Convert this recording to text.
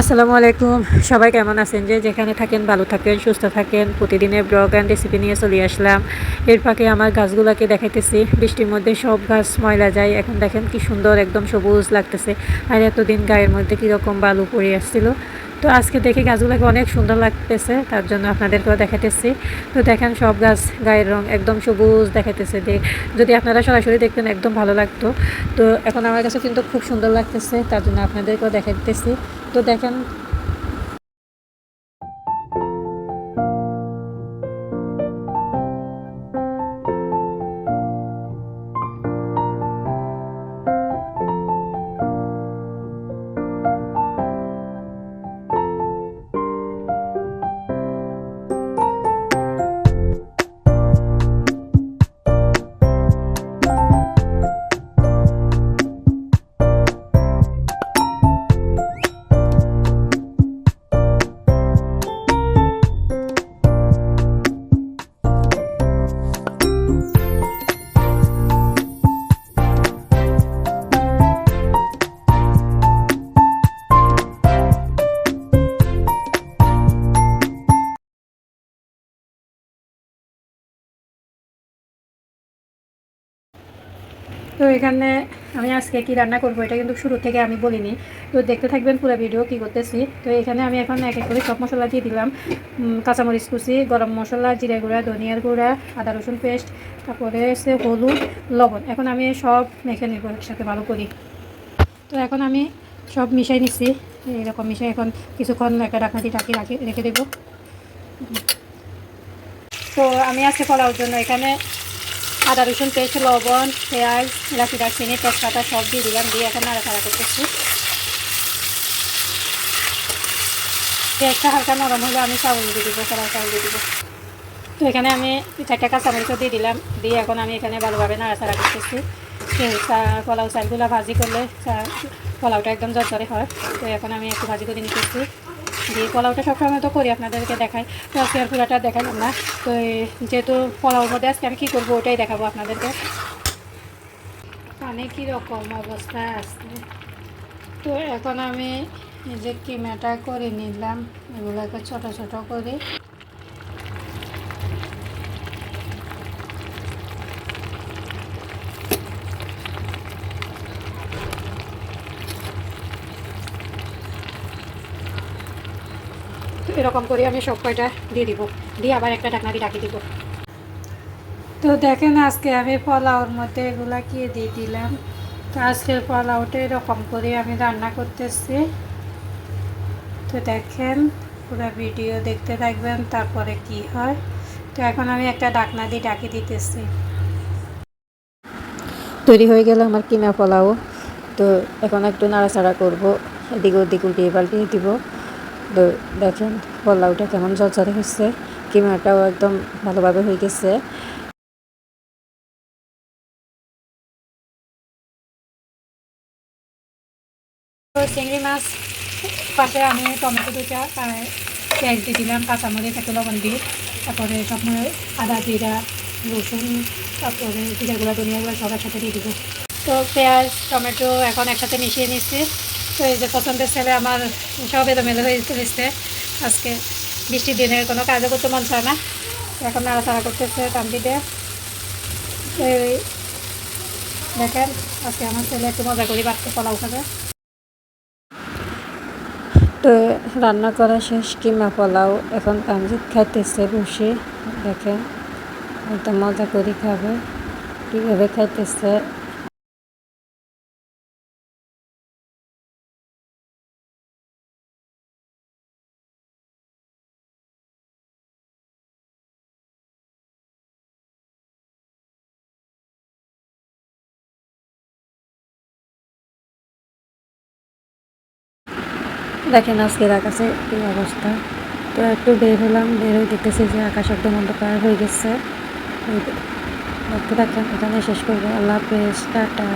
আসসালামু আলাইকুম। সবাই কেমন আছেন যে যেখানে থাকেন, ভালো থাকেন, সুস্থ থাকেন, প্রতিদিনের ব্লগ অ্যান্ড রেসিপি নিয়ে চলে আসলাম। এর ফাঁকে আমার গাছগুলোকে দেখাইতেছি। বৃষ্টির মধ্যে সব গাছ ময়লা যায়। এখন দেখেন কি সুন্দর একদম সবুজ লাগতেছে। আর এতদিন গায়ের মধ্যে কীরকম বালু পড়ে আসছিল। তো আজকে দেখে গাছগুলোকে অনেক সুন্দর লাগতেছে। তার জন্য আপনাদেরকেও দেখাতেছি তো দেখেন সব গাছ গায়ের রং একদম সবুজ দেখাইতেছে। দেখ যদি আপনারা সরাসরি দেখতেন একদম ভালো লাগতো। তো এখন আমার কাছে কিন্তু খুব সুন্দর লাগতেছে। তার জন্য আপনাদেরকেও দেখাইতেছি। তো দেখেন তো এখানে আমি আজকে কি রান্না করব এটা কিন্তু শুরু থেকে আমি বলিনি। তো দেখতে থাকবেন পুরো ভিডিও কি করতেছি। তো এখানে আমি এখন এক এক করে সব মশলা দিয়ে দিলাম। কাঁচামরিচ কুচি, গরম মশলা, জিরে গুঁড়া, ধনিয়ার গুঁড়া, আদা রসুন পেস্ট, তারপরে হচ্ছে হলুদ, লবণ। এখন আমি সব মেখে নেব একসাথে ভালো করি। তো এখন আমি সব মিশাই নিচ্ছি এরকম মিশাই এখন কিছুক্ষণ একটা ডাকনা দিয়ে ঢাকি রাখি রেখে দেবো। তো আমি আজকে ফলাওয়ার জন্য এখানে আদা, রসুন, পেস্ট, লবণ, পেঁয়াজ, এলাচি, দারচিনি, তেজপাতা সব দিয়ে দিলাম, দিয়ে এখন নাড়াচাড়া করতেছি। পেঁয়াজটা হালকা নরম হলে আমি চাউল দিয়ে দিব কড়াই চাউল দিয়ে দিব। তো এখানে আমি চারটা কাঁচামরিচও দিয়ে দিলাম, দিয়ে এখন আমি এখানে ভালোভাবে নাড়াচাড়া করতেছি। পোলাও চালগুলো ভাজি করলে পোলাওটা একদম জরজরে হয়, তো এখন আমি একটু ভাজি করে নিতেছি। দিয়ে পোলাওটা সবসময় তো করি, আপনাদেরকে দেখাই। তো আজকে আর পুরাটা দেখালাম না। তো যেহেতু পোলাওর মধ্যে আজকে আমি কী করব ওটাই দেখাবো আপনাদেরকে। মানে কীরকম অবস্থা আছে? তো এখন আমি যে কিমাটা করে নিলাম, এগুলোকে ছোট ছোট করে এরকম করে আমি সব কয়টা দিয়ে দিব। দিয়ে আবার একটা ঢাকনা দিয়ে ঢাকি দিব। তো দেখেন আজকে আমি পোলাওর মধ্যে এগুলা কি দিয়ে দিলাম। তো আজকের পোলাওটা এরকম করে আমি রান্না করতেছি। তো দেখেন পুরো ভিডিও দেখতে থাকবেন তারপরে কি হয়। তো এখন আমি একটা ডাকনা দিয়ে ডাকি দিতেছি। তৈরি হয়ে গেল আমার কিনা পোলাও। তো এখন একটু নাড়াচাড়া করব। এদিকে ওদিক উল্টিয়ে পাল্টিয়ে দিব। দেখেন পোলাওটা কেমন জলচরে হচ্ছে কিমাটাও একদম ভালোভাবে হয়ে গেছে। চিংড়ি মাছ, পাশে আমি টমেটো দুটা পেঁয়াজ দিয়ে দিলাম, কাঁচামরিচ, একটু লবণ দিয়ে। তারপরে সব আদা, জিরা, রসুন, তারপরে জিরা গুঁড়া ধনিয়া গুঁড়া সব একসাথে দিয়ে দিব। তো পেঁয়াজ, টমেটো এখন একসাথে মিশিয়ে নিচ্ছি। তো এই যে পছন্দের ছেলে আমার সব এলোমেলো হয়ে চলেছে আজকে বৃষ্টির দিনে কোনো কাজও করতে মন চায় না। এখন নাড়াচাড়া করতেছে দিয়ে দেখেন, আজকে আমার ছেলে একটু মজা করি, বাড়তে পোলাও খাবে। তো রান্না করা শেষ, কিমা পোলাও। এখন তামজিৎ খাইতেছে বসে, দেখেন একদম মজা করে খাবে। কীভাবে খাইতেছে? দেখেন আজকের আকাশে এই অবস্থা। তো একটু বের হলাম, বের হয়ে দেখতেছি যে আকাশ একদম অন্ধকার হয়ে গেছে। দেখতে এখানে শেষ করব। আল্লাহ হাফেজ, টাটা।